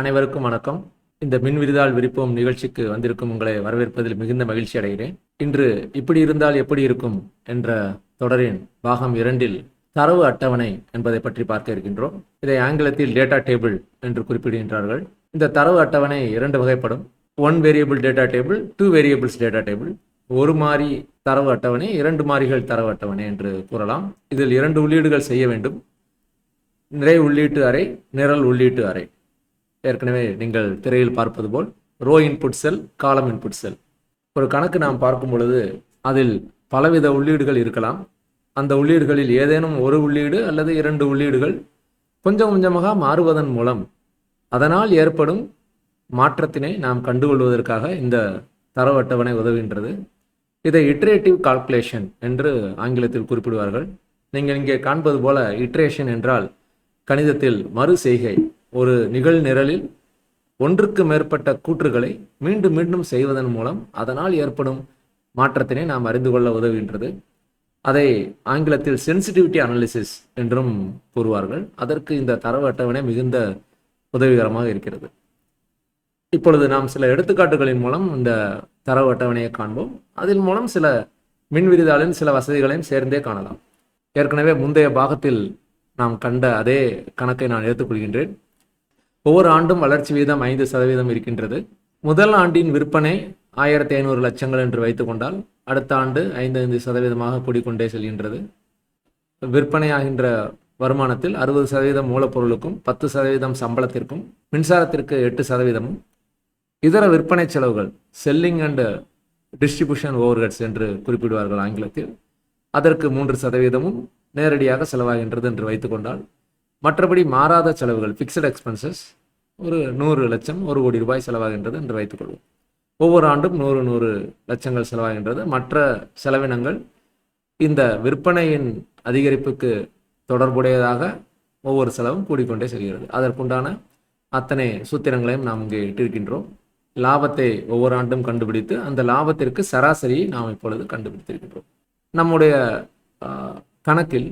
அனைவருக்கும் வணக்கம். இந்த மின் விருதால் விருப்பம் நிகழ்ச்சிக்கு வந்திருக்கும் உங்களை வரவேற்பதில் மிகுந்த மகிழ்ச்சி அடைகிறேன். இன்று இப்படி இருந்தால் எப்படி இருக்கும் என்ற தொடரின் பாகம் இரண்டில் தரவு அட்டவணை என்பதை பற்றி பார்க்க இருக்கின்றோம். இதை ஆங்கிலத்தில் டேட்டா டேபிள் என்று குறிப்பிடுகின்றார்கள். இந்த தரவு அட்டவணை இரண்டு வகைப்படும். One variable data table two variables data table ஒரு மாறி தரவு அட்டவணை இரண்டு மாறிகள் தரவு அட்டவணை என்று கூறலாம். இதில் இரண்டு உள்ளீடுகள் செய்ய வேண்டும். நிறை உள்ளீட்டு அறை நிரல் உள்ளீட்டு அறை. ஏற்கனவே நீங்கள் திரையில் பார்ப்பது போல் ரோ இன்புட் செல் காலம் இன்புட் செல் ஒரு கணக்கு நாம் பார்க்கும் பொழுது அதில் பலவித உள்ளீடுகள் இருக்கலாம். அந்த உள்ளீடுகளில் ஏதேனும் ஒரு உள்ளீடு அல்லது இரண்டு உள்ளீடுகள் கொஞ்சம் கொஞ்சமாக மாறுவதன் மூலம் அதனால் ஏற்படும் மாற்றத்தினை நாம் கண்டுகொள்வதற்காக இந்த தரவு அட்டவணை உதவுகின்றது. இதை இட்ரேட்டிவ் கால்குலேஷன் என்று ஆங்கிலத்தில் குறிப்பிடுவார்கள். நீங்கள் இங்கே காண்பது போல இட்ரேஷன் என்றால் கணிதத்தில் மறு செய்கை ஒரு நிகழ்நிரலில் ஒன்றுக்கு மேற்பட்ட கூற்றுகளை மீண்டும் மீண்டும் செய்வதன் மூலம் அதனால் ஏற்படும் மாற்றத்தினை நாம் அறிந்து கொள்ள உதவுகின்றது. அதை ஆங்கிலத்தில் சென்சிட்டிவிட்டி அனாலிசிஸ் என்றும் கூறுவார்கள். அதற்கு இந்த தரவு அட்டவணை மிகுந்த உதவிகரமாக இருக்கிறது. இப்பொழுது நாம் சில எடுத்துக்காட்டுகளின் மூலம் இந்த தரவு அட்டவணையை காண்போம். அதில் மூலம் சில மின் விரிதாளின் சில வசதிகளையும் சேர்ந்தே காணலாம். ஏற்கனவே முந்தைய பாகத்தில் நாம் கண்ட அதே கணக்கை நான் எடுத்துக்கொள்கின்றேன். ஒவ்வொரு ஆண்டும் வளர்ச்சி வீதம் ஐந்து சதவீதம் இருக்கின்றது. முதல் ஆண்டின் விற்பனை ஆயிரத்தி ஐநூறு லட்சங்கள் என்று வைத்துக்கொண்டால் அடுத்த ஆண்டு ஐந்து ஐந்து சதவீதமாக கூடிக்கொண்டே செல்கின்றது. விற்பனையாகின்ற வருமானத்தில் அறுபது சதவீதம் மூலப்பொருளுக்கும் பத்து சதவீதம் சம்பளத்திற்கும் மின்சாரத்திற்கு எட்டு சதவீதமும். இதர விற்பனை செலவுகள் செல்லிங் அண்ட் டிஸ்ட்ரிபியூஷன் ஓவர்ஹெட்ஸ் என்று குறிப்பிடுவார்கள் ஆங்கிலத்தில். அதற்கு மூன்று சதவீதமும் நேரடியாக செலவாகின்றது என்று வைத்துக்கொண்டால் மற்றபடி மாறாத செலவுகள் ஃபிக்ஸட் எக்ஸ்பென்சஸ் ஒரு நூறு லட்சம் ஒரு கோடி ரூபாய் செலவாகின்றது என்று வைத்துக்கொள்வோம் ஒவ்வொரு ஆண்டும் நூறு நூறு லட்சங்கள் செலவாகின்றது. மற்ற செலவினங்கள் இந்த விற்பனையின் அதிகரிப்புக்கு தொடர்புடையதாக ஒவ்வொரு செலவும் கூடிக்கொண்டே செல்கிறது. அதற்குண்டான அத்தனை சூத்திரங்களையும் நாம் இங்கே இட்டிருக்கின்றோம். லாபத்தை ஒவ்வொரு ஆண்டும் கண்டுபிடித்து அந்த லாபத்திற்கு சராசரியை நாம் இப்பொழுது கண்டுபிடித்திருக்கின்றோம். நம்முடைய கணக்கில்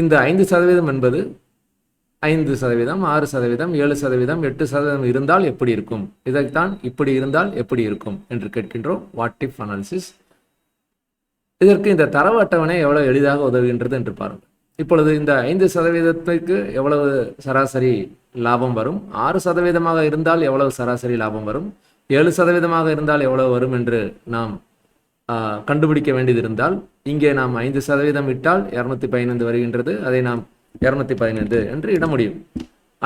இந்த ஐந்து சதவீதம் என்பது ஐந்து சதவீதம் ஆறு சதவீதம் ஏழு சதவீதம் எட்டு சதவீதம் இருந்தால் எப்படி இருக்கும்? இதைத்தான் இப்படி இருந்தால் எப்படி இருக்கும் என்று கேட்கின்றோம். வாட் இஃப் அனாலிசிஸ் இதற்கு இந்த தரவு அட்டவணை எவ்வளவு எளிதாக உதவுகின்றது என்று பாருங்கள். இப்பொழுது இந்த ஐந்து சதவீதத்திற்கு எவ்வளவு சராசரி லாபம் வரும்? ஆறு சதவீதமாக இருந்தால் எவ்வளவு சராசரி லாபம் வரும்? ஏழு சதவீதமாக இருந்தால் எவ்வளவு வரும் என்று நாம் கண்டுபிடிக்க வேண்டியது இருந்தால் இங்கே நாம் ஐந்து சதவீதம் இட்டால் இரநூத்தி பதினைந்து வருகின்றது அதை நாம் இரநூத்தி பதினைந்து என்று இட முடியும்.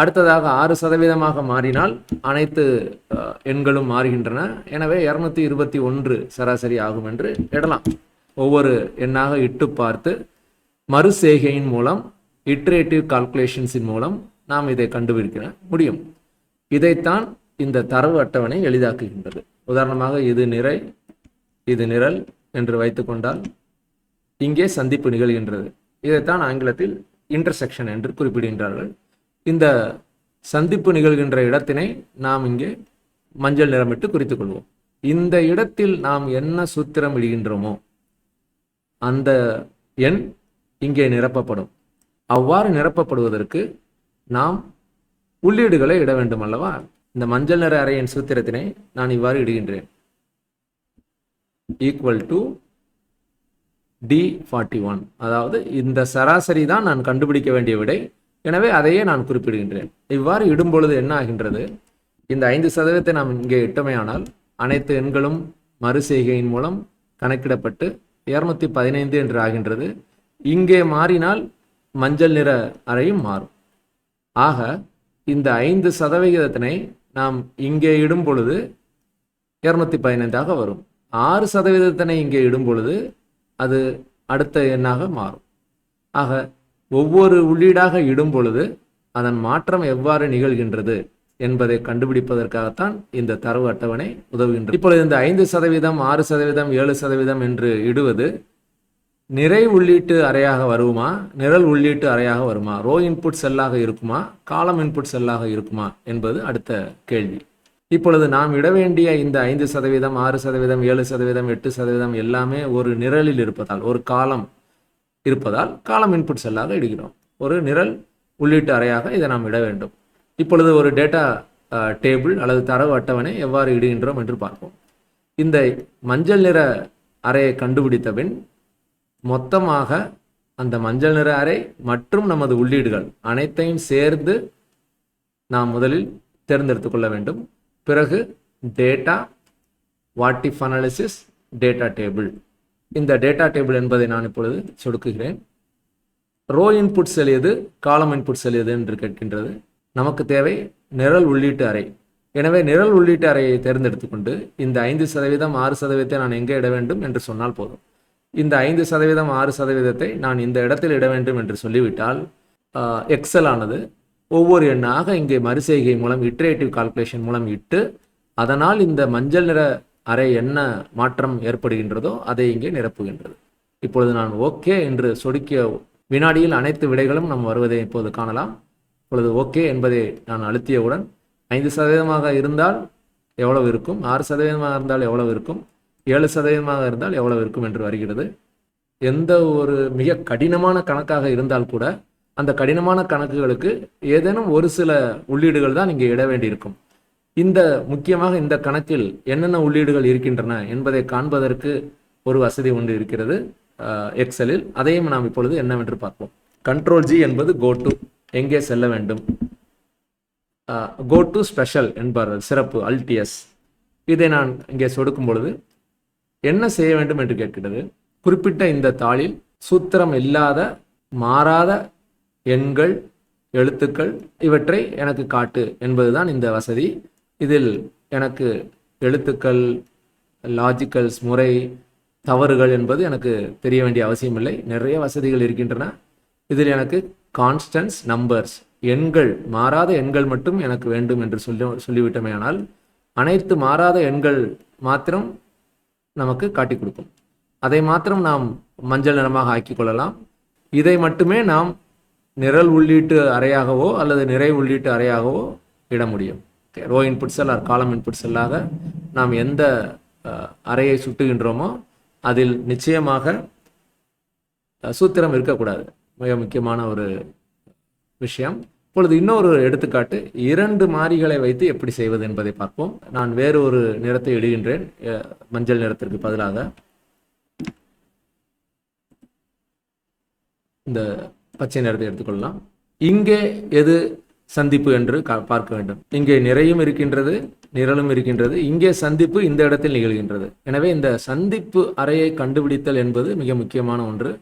அடுத்ததாக ஆறு சதவீதமாக மாறினால் அனைத்து எண்களும் மாறுகின்றன. எனவே இரநூத்தி இருபத்தி ஒன்று சராசரி ஆகும் என்று இடலாம் ஒவ்வொரு எண்ணாக இட்டு பார்த்து மறு செய்கையின் மூலம் இட்ரேட்டிவ் கால்குலேஷன்ஸின் மூலம் நாம் இதை கண்டுபிடிக்க முடியும். இதைத்தான் இந்த தரவு அட்டவணை எளிதாக்குகின்றது. உதாரணமாக இது நிறை இது நிரல் என்று வைத்துக்கொண்டால் இங்கே சந்திப்பு நிகழ்கின்றது. இதைத்தான் ஆங்கிலத்தில் இன்டர்செக்ஷன் என்று குறிப்பிடுகின்றார்கள். இந்த சந்திப்பு நிகழ்கின்ற இடத்தினை நாம் இங்கே மஞ்சள் நிறமிட்டு குறித்துக் கொள்வோம். இந்த இடத்தில் நாம் என்ன சூத்திரம் இடுகின்றோமோ அந்த எண் இங்கே நிரப்பப்படும். அவ்வாறு நிரப்பப்படுவதற்கு நாம் உள்ளீடுகளை இட வேண்டும் அல்லவா இந்த மஞ்சள் நிற அறையின் சூத்திரத்தினை நான் இவ்வாறு இடுகின்றேன். Equal to D forty one அதாவது இந்த சராசரி தான் நான் கண்டுபிடிக்க வேண்டிய விடை. எனவே அதையே நான் குறிப்பிடுகின்றேன். இவ்வாறு இடும் பொழுது என்ன ஆகின்றது? இந்த ஐந்து சதவீதத்தை நாம் இங்கே இட்டமையானால் அனைத்து எண்களும் மறு செய்கையின் மூலம் கணக்கிடப்பட்டு இருநூத்தி பதினைந்து என்று ஆகின்றது. இங்கே மாறினால் மஞ்சள் நிற அறையும் மாறும். ஆக இந்த ஐந்து சதவிகிதத்தினை நாம் இங்கே இடும் பொழுது இரநூத்தி பதினைந்தாக வரும். ஆறு சதவீதத்தினை இங்கே இடும் பொழுது அது அடுத்த எண்ணாக மாறும். ஆக ஒவ்வொரு உள்ளீடாக இடும் பொழுது அதன் மாற்றம் எவ்வாறு நிகழ்கின்றது என்பதை கண்டுபிடிப்பதற்காகத்தான் இந்த தரவு அட்டவணை உதவுகின்றது. இப்பொழுது இந்த ஐந்து சதவீதம் ஆறு சதவீதம் ஏழு சதவீதம் என்று இடுவது நிறை உள்ளீட்டு அறையாக வருமா நிரல் உள்ளீட்டு அறையாக வருமா ரோ இன்புட் செல்லாக இருக்குமா காலம் இன்புட் செல்லாக இருக்குமா என்பது அடுத்த கேள்வி. இப்பொழுது நாம் இட வேண்டிய இந்த ஐந்து சதவீதம் ஆறு சதவீதம் ஏழு சதவீதம் எட்டு சதவீதம் எல்லாமே ஒரு நிரலில் இருப்பதால் ஒரு காலம் இருப்பதால் காலம் இன்புட் செல்லாக இடுகிறோம். ஒரு நிரல் உள்ளீட்டு அறையாக இதை நாம் இட வேண்டும். இப்பொழுது ஒரு டேட்டா டேபிள் அல்லது தரவு அட்டவணை எவ்வாறு இடுகின்றோம் என்று பார்ப்போம். இந்த மஞ்சள் நிற அறையை கண்டுபிடித்த பின் மொத்தமாக அந்த மஞ்சள் நிற அறை மற்றும் நமது உள்ளீடுகள் அனைத்தையும் சேர்ந்து நாம் முதலில் தேர்ந்தெடுத்துக் கொள்ள வேண்டும். பிறகு data what if analysis data table இந்த டேட்டா டேபிள் என்பதை நான் இப்பொழுது சொடுக்குகிறேன். ரோ இன்புட் செல் எது காலம் இன்புட் செல் எது என்று கேட்கின்றது. நமக்கு தேவை நிரல் உள்ளீட்டு அறை. எனவே நிரல் உள்ளீட்டு அறையை தேர்ந்தெடுத்துக்கொண்டு இந்த ஐந்து சதவீதம் ஆறு சதவீதத்தை நான் எங்கே இட வேண்டும் என்று சொன்னால் போதும். இந்த ஐந்து சதவீதம் ஆறு சதவீதத்தை நான் இந்த இடத்தில் இட வேண்டும் என்று சொல்லிவிட்டால் எக்ஸல் ஆனது ஒவ்வொரு எண்ணாக இங்கே மறுசெய்கை மூலம் இட்ரேட்டிவ் கால்குலேஷன் மூலம் இட்டு அதனால் இந்த மஞ்சள் நிற அறை என்ன மாற்றம் ஏற்படுகின்றதோ அதை இங்கே நிரப்புகின்றது. இப்பொழுது நான் ஓகே என்று சொடுக்கிய வினாடியில் அனைத்து விடைகளும் நாம் வருவதை இப்போது காணலாம். இப்பொழுது ஓகே என்பதை நான் அழுத்தியவுடன் ஐந்து சதவீதமாக இருந்தால் எவ்வளவு இருக்கும்? ஆறு சதவீதமாக இருந்தால் எவ்வளவு இருக்கும்? ஏழு சதவீதமாக இருந்தால் எவ்வளவு இருக்கும்? என்று வருகிறது. எந்த ஒரு மிக கடினமான கணக்காக இருந்தால் கூட அந்த கடினமான கணக்குகளுக்கு ஏதேனும் ஒரு சில உள்ளீடுகள் தான் இங்கே இட வேண்டியிருக்கும். இந்த முக்கியமாக இந்த கணக்கில் என்னென்ன உள்ளீடுகள் இருக்கின்றன என்பதை காண்பதற்கு ஒரு வசதி ஒன்று இருக்கிறது எக்ஸலில். அதையும் நாம் இப்பொழுது என்னவென்று பார்ப்போம். கண்ட்ரோல் ஜி என்பது கோ டு எங்கே செல்ல வேண்டும்? கோ டு ஸ்பெஷல் என்பார்கள் சிறப்பு அல்டிஎஸ் இதை நான் இங்கே சொடுக்கும் பொழுது என்ன செய்ய வேண்டும் என்று கேட்கிறது குறிப்பிட்ட இந்த தாளில் சூத்திரம் இல்லாத மாறாத எண்கள் எழுத்துக்கள் இவற்றை எனக்கு காட்டு என்பதுதான் இந்த வசதி. இதில் எனக்கு எழுத்துக்கள் லாஜிக்கல்ஸ் முறை தவறுகள் என்பது எனக்கு தெரிய வேண்டிய அவசியமில்லை. நிறைய வசதிகள் இருக்கின்றன. இதில் எனக்கு கான்ஸ்டன்ஸ் நம்பர்ஸ் எண்கள் மாறாத எண்கள் மட்டும் எனக்கு வேண்டும் என்று சொல்லி சொல்லிவிட்டமேயானால் அனைத்து மாறாத எண்கள் மாத்திரம் நமக்கு காட்டி கொடுக்கும். அதை மாத்திரம் நாம் மஞ்சள் நிறமாக ஆக்கிக் கொள்ளலாம். இதை மட்டுமே நாம் நிரல் உள்ளீட்டு அறையாகவோ அல்லது நிறை உள்ளீட்டு அறையாகவோ இட முடியும். Row input cell or column input செல்லாக நாம் எந்த அறையை சுட்டுகின்றோமோ அதில் நிச்சயமாக சூத்திரம் இருக்கக்கூடாது. மிக முக்கியமான ஒரு விஷயம். இப்பொழுது இன்னொரு எடுத்துக்காட்டு இரண்டு மாறிகளை வைத்து எப்படி செய்வது என்பதை பார்ப்போம். நான் வேறு ஒரு நிறத்தை இடுகின்றேன். மஞ்சள் நிறத்திற்கு பதிலாக. இந்த பச்சை நிறத்தை எடுத்துக்கொள்ளலாம். இங்கே எது சந்திப்பு என்று பார்க்க வேண்டும். இங்கே நிறையும் இருக்கின்றது நிரலும் இருக்கின்றது. இங்கே சந்திப்பு இந்த இடத்தில் நிகழ்கின்றது. எனவே இந்த சந்திப்பு அறையை கண்டுபிடித்தல் என்பது மிக முக்கியமான ஒன்று.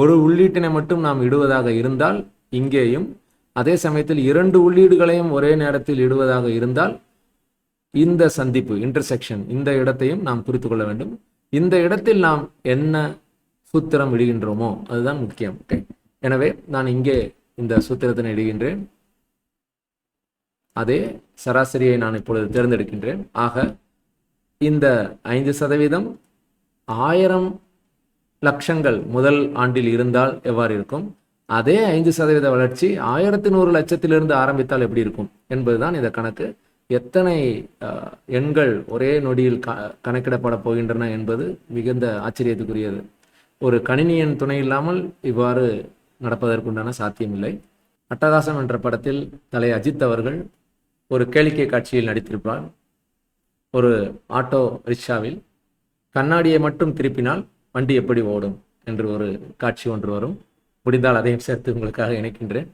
ஒரு உள்ளீட்டினை மட்டும் நாம் இடுவதாக இருந்தால் இங்கேயும் அதே சமயத்தில் இரண்டு உள்ளீடுகளையும் ஒரே நேரத்தில் இடுவதாக இருந்தால் இந்த சந்திப்பு இன்டர்செக்ஷன் இந்த இடத்தையும் நாம் குறித்து கொள்ள வேண்டும். இந்த இடத்தில் நாம் என்ன சூத்திரம் இடுகின்றோமோ அதுதான் முக்கியம் ஓகே எனவே நான் இங்கே இந்த சூத்திரத்தினை இடுகின்றேன் அதே சராசரியை நான் இப்பொழுது தேர்ந்தெடுக்கின்றேன். ஆக இந்த ஐந்து சதவீதம் ஆயிரம் லட்சங்கள் முதல் ஆண்டில் இருந்தால் எவ்வாறு இருக்கும்? அதே ஐந்து சதவீத வளர்ச்சி ஆயிரத்தி நூறு லட்சத்திலிருந்து ஆரம்பித்தால் எப்படி இருக்கும்? என்பதுதான் இந்த கணக்கு. எத்தனை எண்கள் ஒரே நொடியில் க கணக்கிடப்பட போகின்றன என்பது மிகுந்த ஆச்சரியத்துக்குரியது. ஒரு கணினியின் துணை இல்லாமல் இவ்வாறு நடப்பதற்குண்டான சாத்தியமில்லை. அட்டகாசம் என்ற படத்தில் தலை அஜித் அவர்கள் ஒரு கேளிக்கை காட்சியில் நடித்திருப்பார். ஒரு ஆட்டோ ரிக்ஷாவில் கண்ணாடியை மட்டும் திருப்பினால் வண்டி எப்படி ஓடும் என்று ஒரு காட்சி ஒன்று வரும். முடிந்தால் அதையும் சேர்த்து உங்களுக்காக இணைக்கின்றேன்.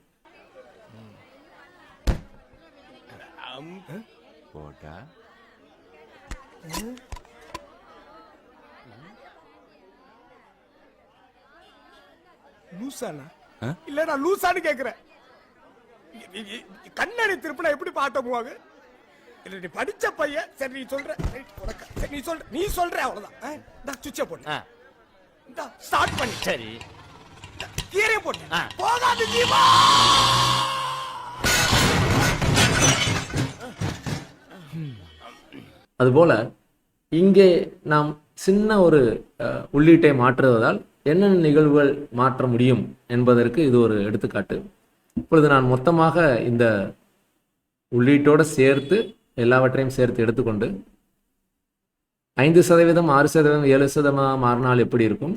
போட்டா லூசானா? இல்ல நான் லூசான்னு கேக்குறேன். கண்ணாடி திருப்பினா எப்படி பாட்ட போவாங்க? இல்ல நீ படிச்ச பையன். சரி நீ சொல்ற. உனக்கு. சரி, நீ சொல்ற. நீ சொல்ற அவ்வளவுதான். ஆ, இந்தா சுவிட்ச போட்டு. இந்தா ஸ்டார்ட் பண்ணி. சரி. கீரை போட்டு. போகாது ஜீவா! அதுபோல இங்கே நாம் சின்ன ஒரு உள்ளீட்டை மாற்றுவதால் என்னென்ன நிகழ்வுகள் மாற்ற முடியும் என்பதற்கு இது ஒரு எடுத்துக்காட்டு. இப்பொழுது நான் மொத்தமாக இந்த உள்ளீட்டோடு சேர்த்து எல்லாவற்றையும் சேர்த்து எடுத்துக்கொண்டு ஐந்து சதவீதம் ஆறு சதவீதம் ஏழு சதவீதம் மாறினால் எப்படி இருக்கும்?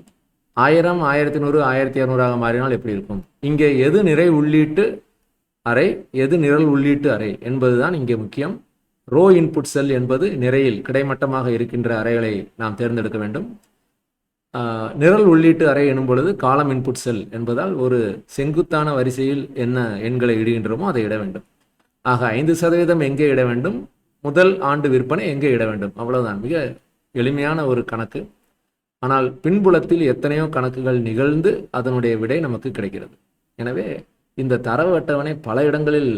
ஆயிரம் ஆயிரத்தி நூறு ஆயிரத்தி இரநூறாக மாறினால் எப்படி இருக்கும்? இங்கே எது நிறை உள்ளீட்டு அறை எது நிரல் உள்ளீட்டு அறை என்பதுதான் இங்கே முக்கியம். ரோ இன்புட் செல் என்பது நிறையில் கிடைமட்டமாக இருக்கின்ற அறைகளை நாம் தேர்ந்தெடுக்க வேண்டும். நிரல் உள்ளீட்டு அறை எனும் பொழுது காலம் இன்புட் செல் என்பதால் ஒரு செங்குத்தான வரிசையில் என்ன எண்களை இடுகின்றோமோ அதை இட வேண்டும். ஆக ஐந்து சதவீதம் எங்கே இட வேண்டும்? முதல் ஆண்டு விற்பனை எங்கே இட வேண்டும்? அவ்வளவுதான். மிக எளிமையான ஒரு கணக்கு. ஆனால் பின்புலத்தில் எத்தனையோ கணக்குகள் நிகழ்ந்து அதனுடைய விடை நமக்கு கிடைக்கிறது. எனவே இந்த தரவு அட்டவணை பல இடங்களில்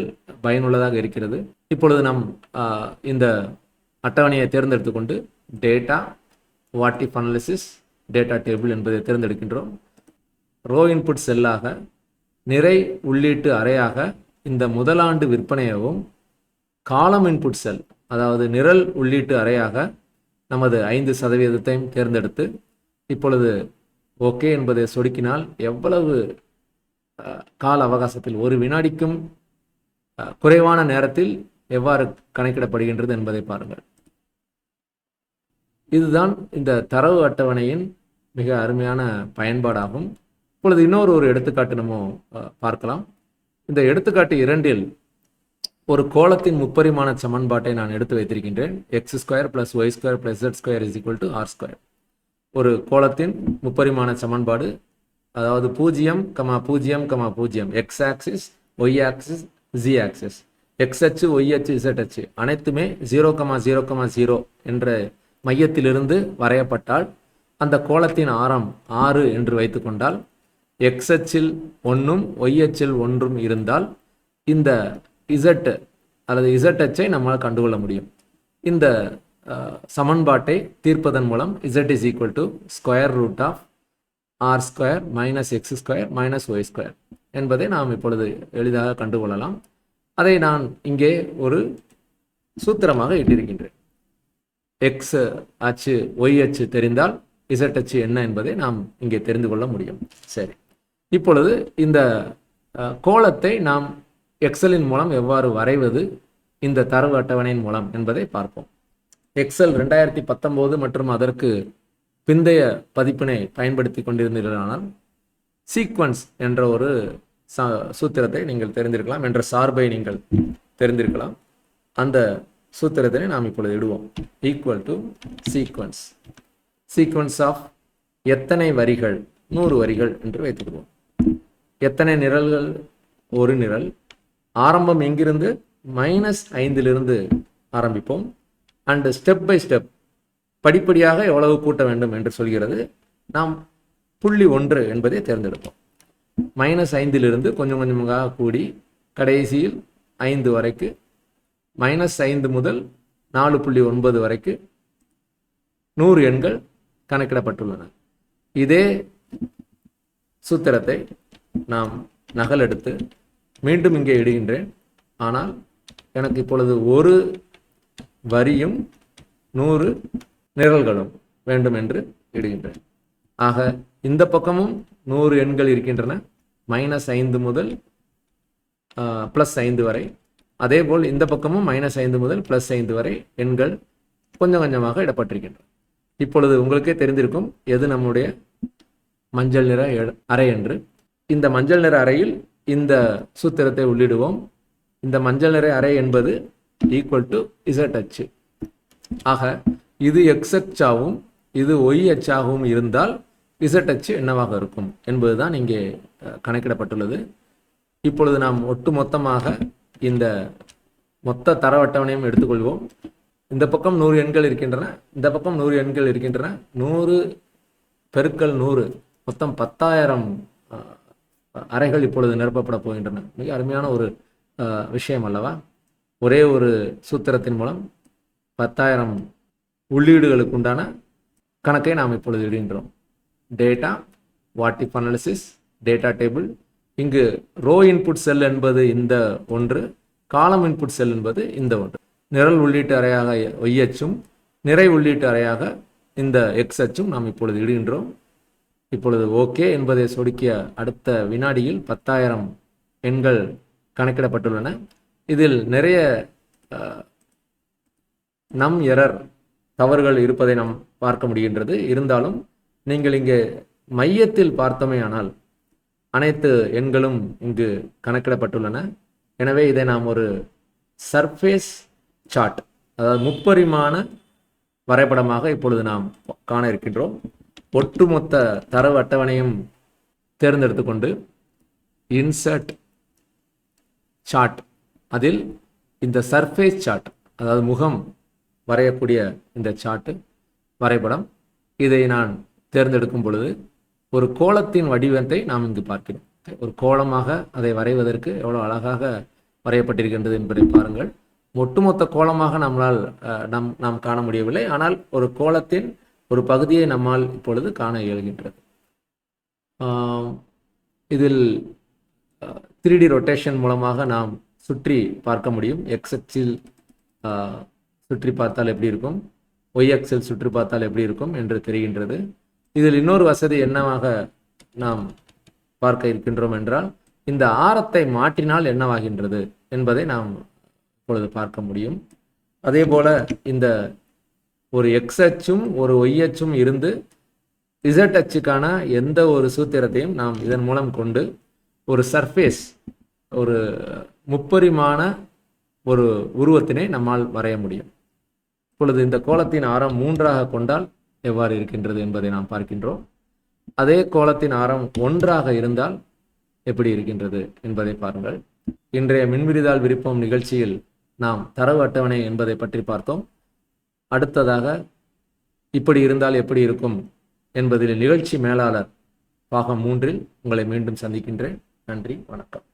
பயனுள்ளதாக இருக்கிறது. இப்பொழுது நாம் இந்த அட்டவணையை தேர்ந்தெடுத்துக்கொண்டு data what if analysis data table என்பதை தேர்ந்தெடுக்கின்றோம். ரோ இன்புட் செல்லாக நிறை உள்ளீட்டு அறையாக இந்த முதலாண்டு விற்பனையவும் காலம் இன்புட் செல் அதாவது நிரல் உள்ளீட்டு அறையாக நமது ஐந்து சதவீதத்தையும் தேர்ந்தெடுத்து இப்பொழுது ஓகே என்பதை சொடுக்கினால் எவ்வளவு கால அவகாசத்தில் ஒரு வினாடிக்கும் குறைவான நேரத்தில் எவ்வாறு கணக்கிடப்படுகின்றது என்பதை பாருங்கள். இதுதான் இந்த தரவு அட்டவணையின் மிக அருமையான பயன்பாடாகும். இப்பொழுது இன்னொரு ஒரு எடுத்துக்காட்டு நம்ம பார்க்கலாம். இந்த எடுத்துக்காட்டு இரண்டில் ஒரு கோலத்தின் முப்பரிமாண சமன்பாட்டை நான் எடுத்து வைத்திருக்கின்றேன். X square plus Y square plus Z square is equal to R square ஒரு கோலத்தின் முப்பரிமாண சமன்பாடு அதாவது பூஜ்ஜியம் கமா பூஜ்ஜியம் கமா பூஜ்ஜியம். X axis Y axis Z axis X அச்சு ஒய் அச்சு இசட் அச்சு. அனைத்துமே zero comma zero comma zero என்ற மையத்திலிருந்து வரையப்பட்டால் அந்த கோளத்தின் ஆரம் ஆறு என்று வைத்துக்கொண்டால் எக்ஸ் அச்சில் ஒன்றும் ஒய் அச்சில் ஒன்றும் இருந்தால் இந்த இசட் அல்லது இசட் அச்சை நம்மால் கண்டுகொள்ள முடியும். இந்த சமன்பாட்டை தீர்ப்பதன் மூலம் Z is equal to square root of R square minus X square minus Y square என்பதை நாம் இப்பொழுது எளிதாக கண்டுகொள்ளலாம். அதை நான் இங்கே ஒரு சூத்திரமாக இட்டிருக்கின்றேன். எக்ஸ் அச்சு ஒய் அச்சு தெரிந்தால் இசட் அச்சு என்ன என்பதை நாம் இங்கே தெரிந்து கொள்ள முடியும். சரி. இப்பொழுது இந்த கோலத்தை நாம் எக்ஸலின் மூலம் எவ்வாறு வரைவது இந்த தரவு அட்டவணையின் மூலம் என்பதை பார்ப்போம். எக்ஸல் ரெண்டாயிரத்தி பத்தொம்போது மற்றும் அதற்கு பிந்தைய பதிப்பினை பயன்படுத்தி கொண்டிருந்தீர்களானால் சீக்வன்ஸ் என்ற ஒரு சா- சூத்திரத்தை நீங்கள் தெரிந்திருக்கலாம் என்ற சார்பை நீங்கள் தெரிந்திருக்கலாம். அந்த சூத்திரத்தினை நாம் இப்பொழுது இடுவோம். Equal to sequence sequence of எத்தனை வரிகள்? நூறு வரிகள் என்று வைத்துக்கொள்வோம். எத்தனை நிரல்கள்? ஒரு நிரல். ஆரம்பம் எங்கிருந்து? மைனஸ் ஐந்திலிருந்து ஆரம்பிப்போம். அண்டு ஸ்டெப் பை ஸ்டெப் படிப்படியாக எவ்வளவு கூட்ட வேண்டும் என்று சொல்கிறது. நாம் புள்ளி ஒன்று என்பதை தேர்ந்தெடுப்போம். மைனஸ் ஐந்திலிருந்து கொஞ்சம் கொஞ்சமாக கூடி கடைசியில் ஐந்து வரைக்கு மைனஸ் ஐந்து முதல் நாலு புள்ளி ஒன்பது வரைக்கு நூறு எண்கள் கணக்கிடப்பட்டுள்ளன. இதே சூத்திரத்தை நாம் நகலெடுத்து மீண்டும் இங்கே இடுகின்றேன். ஆனால் எனக்கு இப்பொழுது ஒரு வரியும் நூறு நிரல்களும் வேண்டும் என்று இடுகின்றேன். ஆக இந்த பக்கமும் நூறு எண்கள் இருக்கின்றன. மைனஸ் ஐந்து முதல் ப்ளஸ் ஐந்து வரை. அதேபோல் இந்த பக்கமும் மைனஸ் ஐந்து முதல் ப்ளஸ் ஐந்து வரை எண்கள் கொஞ்சம் கொஞ்சமாக இடப்பட்டிருக்கின்றன. இப்பொழுது உங்களுக்கே தெரிந்திருக்கும் எது நம்முடைய மஞ்சள் நிற அறை என்று. இந்த மஞ்சள் நிற அறையில் இந்த சூத்திரத்தை உள்ளிடுவோம். இந்த மஞ்சள் நிற அறை என்பது ஈக்குவல் டு இசட் அச்சு. ஆக இது எக்ஸ் அச்சாகவும் இது ஒய் அச்சாகவும் இருந்தால் இசட் அச்சு என்னவாக இருக்கும் என்பதுதான் இங்கே கணக்கிடப்பட்டுள்ளது. இப்பொழுது நாம் ஒட்டு மொத்தமாக இந்த மொத்த தரவட்டவணையும் எடுத்துக்கொள்வோம். இந்த பக்கம் நூறு எண்கள் இருக்கின்றன இந்த பக்கம் நூறு எண்கள் இருக்கின்றன. நூறு பெருக்கள் நூறு மொத்தம் பத்தாயிரம் அறைகள் இப்பொழுது நிரப்பப்பட போகின்றன. மிக அருமையான ஒரு விஷயம் அல்லவா? ஒரே ஒரு சூத்திரத்தின் மூலம் பத்தாயிரம் உள்ளீடுகளுக்கு உண்டான கணக்கை நாம் இப்பொழுது இடுகின்றோம். Data what if analysis data table இங்கு ரோ இன்புட் செல் என்பது இந்த ஒன்று காலம் இன்புட் செல் என்பது இந்த ஒன்று. நிரல் உள்ளீட்டு அறையாக ஒய் அச்சும் நிறை உள்ளீட்டு அறையாக இந்த எக்ஸ் அச்சும் நாம் இப்பொழுது இடுகின்றோம். இப்பொழுது ஓகே என்பதை சொடுக்கிய அடுத்த வினாடியில் பத்தாயிரம் எண்கள் கணக்கிடப்பட்டுள்ளன. இதில் நிறைய நம் எரர் தவறுகள் இருப்பதை நாம் பார்க்க முடிகின்றது. இருந்தாலும் நீங்கள் இங்கே மையத்தில் பார்த்தோமேயானால் அனைத்து எண்களும் இங்கு கணக்கிடப்பட்டுள்ளன. எனவே இதை நாம் ஒரு சர்ஃபேஸ் சார்ட் அதாவது முப்பரிமாண வரைபடமாக இப்பொழுது நாம் காண இருக்கின்றோம். ஒட்டுமொத்த தரவு அட்டவணையும் தேர்ந்தெடுத்துக்கொண்டு இன்சர்ட் சார்ட் அதில் இந்த சர்ஃபேஸ் சார்ட் அதாவது முகம் வரையக்கூடிய இந்த சார்ட்டு வரைபடம். இதை நான் தேர்ந்தெடுக்கும் பொழுது ஒரு கோலத்தின் வடிவத்தை நாம் இங்கு பார்க்கிறோம். ஒரு கோலமாக அதை வரைவதற்கு எவ்வளோ அழகாக வரையப்பட்டிருக்கின்றது என்பதை பாருங்கள். ஒட்டுமொத்த கோலமாக நம்மளால் அஹ், நாம் நாம் காண முடியவில்லை. ஆனால் ஒரு கோலத்தின் ஒரு பகுதியை நம்மால் இப்பொழுது காண இயல்கின்றது. இதில் த்ரீ டி ரொட்டேஷன் மூலமாக நாம் சுற்றி பார்க்க முடியும். எக்ஸ் அச்சில் சுற்றி பார்த்தால் எப்படி இருக்கும்? ஒய் அக்ஸில் சுற்றி பார்த்தால் எப்படி இருக்கும் என்று தெரிகின்றது. இதில் இன்னொரு வசதி என்னவாக நாம் பார்க்க இருக்கின்றோம் என்றால் இந்த ஆரத்தை மாற்றினால் என்னவாகின்றது என்பதை நாம் இப்பொழுது பார்க்க முடியும். அதே போல இந்த ஒரு எக்ஸ் அச்சும் ஒரு ஒய் அச்சும் இருந்து இசட் அச்சுக்கான எந்த ஒரு சூத்திரத்தையும் நாம் இதன் மூலம் கொண்டு ஒரு சர்ஃபேஸ் ஒரு முப்பரிமாண ஒரு உருவத்தினை நம்மால் வரைய முடியும். இப்பொழுது இந்த கோலத்தின் ஆரம் மூன்றாக கொண்டால் எவ்வாறு இருக்கின்றது என்பதை நாம் பார்க்கின்றோம். அதே கோலத்தின் ஆரம் ஒன்றாக இருந்தால் எப்படி இருக்கின்றது என்பதை பாருங்கள். இன்றைய மின்விரிதால் விருப்பம் நிகழ்ச்சியில் நாம் தரவு அட்டவணை என்பதை பற்றி பார்த்தோம். அடுத்ததாக இப்படி இருந்தால் எப்படி இருக்கும் என்பதில் நிகழ்ச்சி மேலாளர் பாகம் மூன்றில் உங்களை மீண்டும் சந்திக்கின்றேன். நன்றி வணக்கம்.